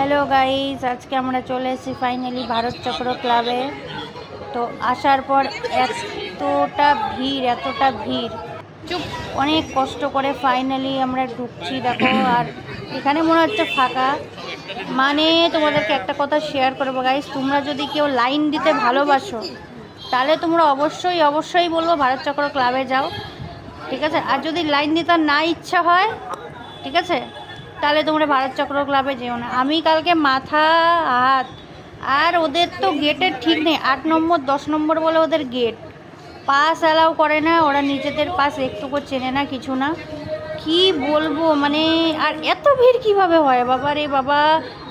Hello guys আজকে আমরা চলে এসেছি ফাইনালি ভারত চক্র ক্লাবে তো আসার পর এতটা ভিড় এতটা ভিড়। চুপ। অনেক কষ্ট করে ফাইনালি আমরা ঢুকছি দেখো আর এখানে মনে হচ্ছে ফাঁকা। মানে তোমাদেরকে একটা কথা শেয়ার করব গাইজ তোমরা যদি কেউ লাইন দিতে ভালোবাসো তাহলে তোমরা অবশ্যই অবশ্যই বলব ভারত চক্র ক্লাবে যাও। ঠিক আছে? আর যদি লাইন দিতে না ইচ্ছা হয় ঠিক আছে? তাহলে তোমরা ভারত চক্র ক্লাবে যেও না। আমি কালকে মাথা, হাত আর ওদের তো গেটের ঠিক নেই। আট নম্বর, দশ নম্বর বলে ওদের গেট পাস অ্যালাউ করে না, ওরা নিজেদের পাস একটুকু চেনে না, কিছু না। কি বলব? মানে আর এত ভিড় কীভাবে হয়? বাবা রে বাবা।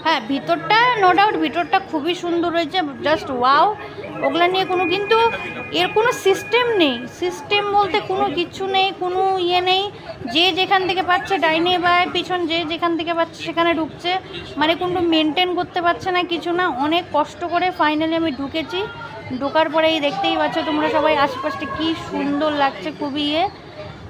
হ্যাঁ ভিতরটা নো ডাউট ভিতরটা খুবই সুন্দর হয়েছে। জাস্ট ওয়াও ওগুলা নিয়ে কোনো কিন্তু এর কোনো সিস্টেম নেই। সিস্টেম বলতে কোনো কিছু নেই, কোনো ইয়ে নেই। যে যেখান থেকে পাচ্ছে ডাইনে বা পিছন, যে যেখান থেকে পাচ্ছে সেখানে ঢুকছে। মানে কোনো মেনটেন করতে পারছে না, কিছু না। অনেক কষ্ট করে ফাইনালি আমি ঢুকেছি। ঢোকার পরেই দেখতেই পাচ্ছ তোমরা সবাই আশেপাশটা কি সুন্দর লাগছে, খুবই ইয়ে।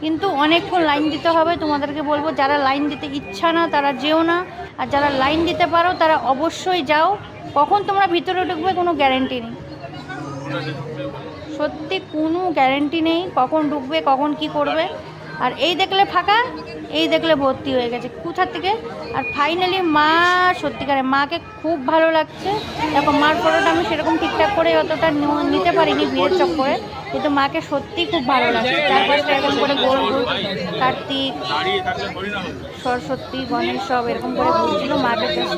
কিন্তু অনেকক্ষণ লাইন দিতে হবে। তোমাদেরকে বলব, যারা লাইন দিতে ইচ্ছা না, তারা যেও না। আর যারা লাইন দিতে পারো, তারা অবশ্যই যাও। কখন তোমরা ভিতরে ঢুকবে কোনো গ্যারেন্টি নেই। সত্যি কোনো গ্যারেন্টি নেই কখন ঢুকবে, কখন কি করবে। আর এই দেখলে ফাঁকা, এই দেখলে ভর্তি হয়ে গেছে। কোথার থেকে? আর ফাইনালি মা, সত্যিকারে মাকে খুব ভালো লাগছে। দেখো, মার ফটোটা আমি সেরকম ঠিকঠাক করে অতটা নিতে পারিনি বিয়ের চক্করে। কিন্তু মাকে সত্যি খুব ভালো লাগছে। চারপাশটা এরকম করে গোল গোল কার্তিক, সরস্বতী, গণেশ সব এরকম করে ঘুরছিল মাকে জাস্ট